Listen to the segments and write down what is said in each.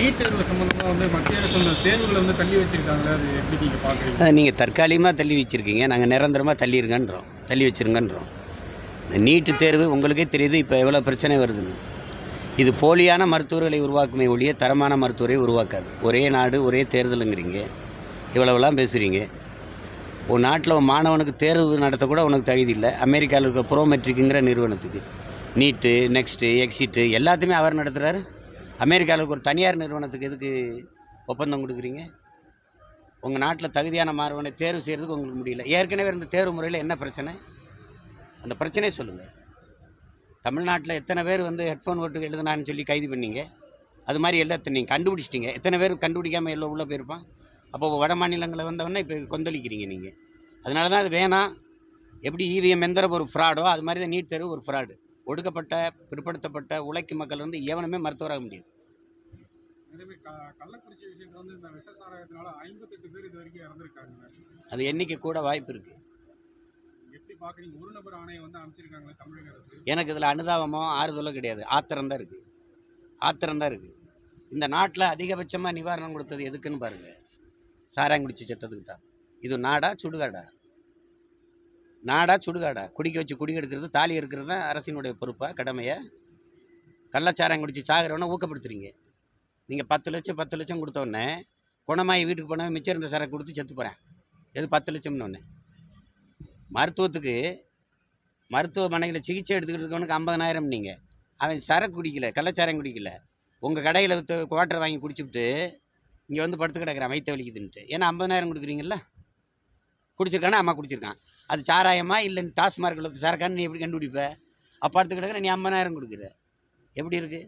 NEET தேர்வு சம்மந்தமாக வந்து மத்திய அரசு அந்த தேர்வுகளை வந்து தள்ளி வச்சுருக்காங்களே? அது எப்படி நீங்கள் பார்க்குறீங்க நீங்கள் தற்காலிகமாக தள்ளி வச்சுருக்கீங்க. நாங்கள் நிரந்தரமாக தள்ளிருங்கன்றோம். தள்ளி வச்சிருங்கன்றோம். இந்த நீட்டு தேர்வு உங்களுக்கே தெரியுது இப்போ எவ்வளோ பிரச்சனை வருதுன்னு. இது போலியான மருத்துவர்களை உருவாக்குமே ஒழிய தரமான மருத்துவரை உருவாக்காது. ஒரே நாடு ஒரே தேர்தலுங்கிறீங்க. இவ்வளவெல்லாம் பேசுகிறீங்க உன் நாட்டில் உன் மாணவனுக்கு தேர்வு நடத்தக்கூட உனக்கு தகுதி இல்லை. அமெரிக்காவில் இருக்க ப்ரோமெட்ரிக்குங்கிற நிறுவனத்துக்கு. நீட்டு நெக்ஸ்ட்டு எக்ஸிட்டு எல்லாத்தையுமே அவர் நடத்துகிறாரு அமெரிக்காவில் ஒரு தனியார் நிறுவனத்துக்கு எதுக்கு ஒப்பந்தம் கொடுக்குறீங்க? உங்கள் நாட்டில் தகுதியான மாணவனை தேர்வு செய்கிறதுக்கு உங்களுக்கு முடியல. ஏற்கனவே இருந்த தேர்வு முறையில் என்ன பிரச்சனை? அந்த பிரச்சனையை சொல்லுங்கள் தமிழ்நாட்டில் எத்தனை பேர் வந்து ஹெட்ஃபோன் ஓட்டு எழுதுனான்னு சொல்லி கைது பண்ணீங்க? அது மாதிரி எல்லாத்தையும் நீங்கள் கண்டுபிடிச்சிட்டிங்க. எத்தனை பேர் கண்டுபிடிக்காமல் எல்லாம் உள்ளே போயிருப்பான்? அப்போ வட மாநிலங்களில் வந்தவொடனே இப்போ கொந்தளிக்கிறீங்க நீங்கள் அதனால தான் அது வேணாம். எப்படி இவிஎம் எந்திரம் ஒரு ஃப்ராடோ அது மாதிரி தான் நீட் தேர்வு ஒரு ஃப்ராடு ஒடுக்கப்பட்ட பிற்படுத்தப்பட்ட உழைக்கும் மக்கள் வந்து எவனுமே மருத்துவராக இறந்துருக்காங்க. அது எண்ணிக்கை கூட வாய்ப்பு அரசு. எனக்கு இதில் அனுதாபமோ ஆறுதலோ கிடையாது. ஆத்திரம் தான் இருக்குது ஆத்திரம் தான் இருக்குது இந்த நாட்டில் அதிகபட்சமாக நிவாரணம் கொடுத்தது எதுக்குன்னு பாருங்கள் சாராங்குடிச்சு செத்ததுக்கு தான். இது நாடா சுடுகாடா? நாடா சுடுகாடா? குடிக்க வச்சு குடிக்கெடுக்கிறது தாலி இருக்கிறது தான் அரசினுடைய பொறுப்பாக கடமையை? கள்ளச்சாரம் குடித்து சாகிறவனை ஊக்கப்படுத்துறீங்க. நீங்கள் பத்து லட்சம் பத்து லட்சம் கொடுத்தோடனே குணமாயி வீட்டுக்கு போனவன் மிச்சம் இருந்த சரக்கு கொடுத்து செத்து போகிறேன் எது பத்து லட்சம்னு ஒன்று மருத்துவத்துக்கு மருத்துவமனையில் சிகிச்சை எடுத்துக்கிறதுக்கு ஐம்பதனாயிரம் நீங்கள் அவன் சரக்கு குடிக்கல கள்ளச்சாரம் குடிக்கல. உங்கள் கடையில் குவாட்டர் வாங்கி குடிச்சுட்டு இங்கே வந்து படுத்து கிடக்குறான் வயிற்று வலிக்குதுன்ட்டு. ஏன்னா ஐம்பதனாயிரம் கொடுக்குறீங்களா குடிச்சிருக்கானா? அம்மா குடிச்சிருக்கான். அது சாராயமா? இல்லை டாஸ்மார்க்கில் சரக்கான்னு நீ எப்படி கண்டுபிடிப்ப? அப்பா படுத்து கிடக்குற நீ ஐம்பதாயிரம் கொடுக்குற. எப்படி இருக்கு?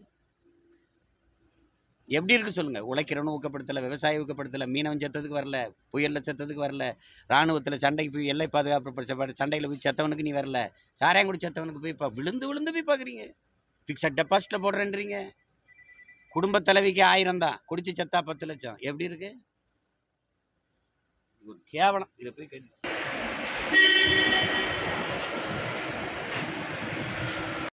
எப்படி இருக்கு சொல்லுங்க. உழைக்கிறவனும் ஊக்கப்படுத்தலை விவசாய ஊக்கப்படுத்தலை மீனவன் செத்ததுக்கு வரல புயலில் செத்ததுக்கு வரல ராணுவத்தில் சண்டைக்கு போய் எல்லை பாதுகாப்பு சண்டையில் போய் செத்தவனுக்கு நீ வரல சாராயம் குடி செத்தவனுக்கு போய் இப்போ விழுந்து விழுந்து போய் பார்க்குறீங்க ஃபிக்ஸட் டெபாசிட்டில் போடுறேன்றீங்க. குடும்ப தலைவிக்கு ஆயிரம் தான். குடிச்சு செத்தா பத்து லட்சம். எப்படி இருக்குது இது ஒரு கேவலம். இதை போய் கேட்டு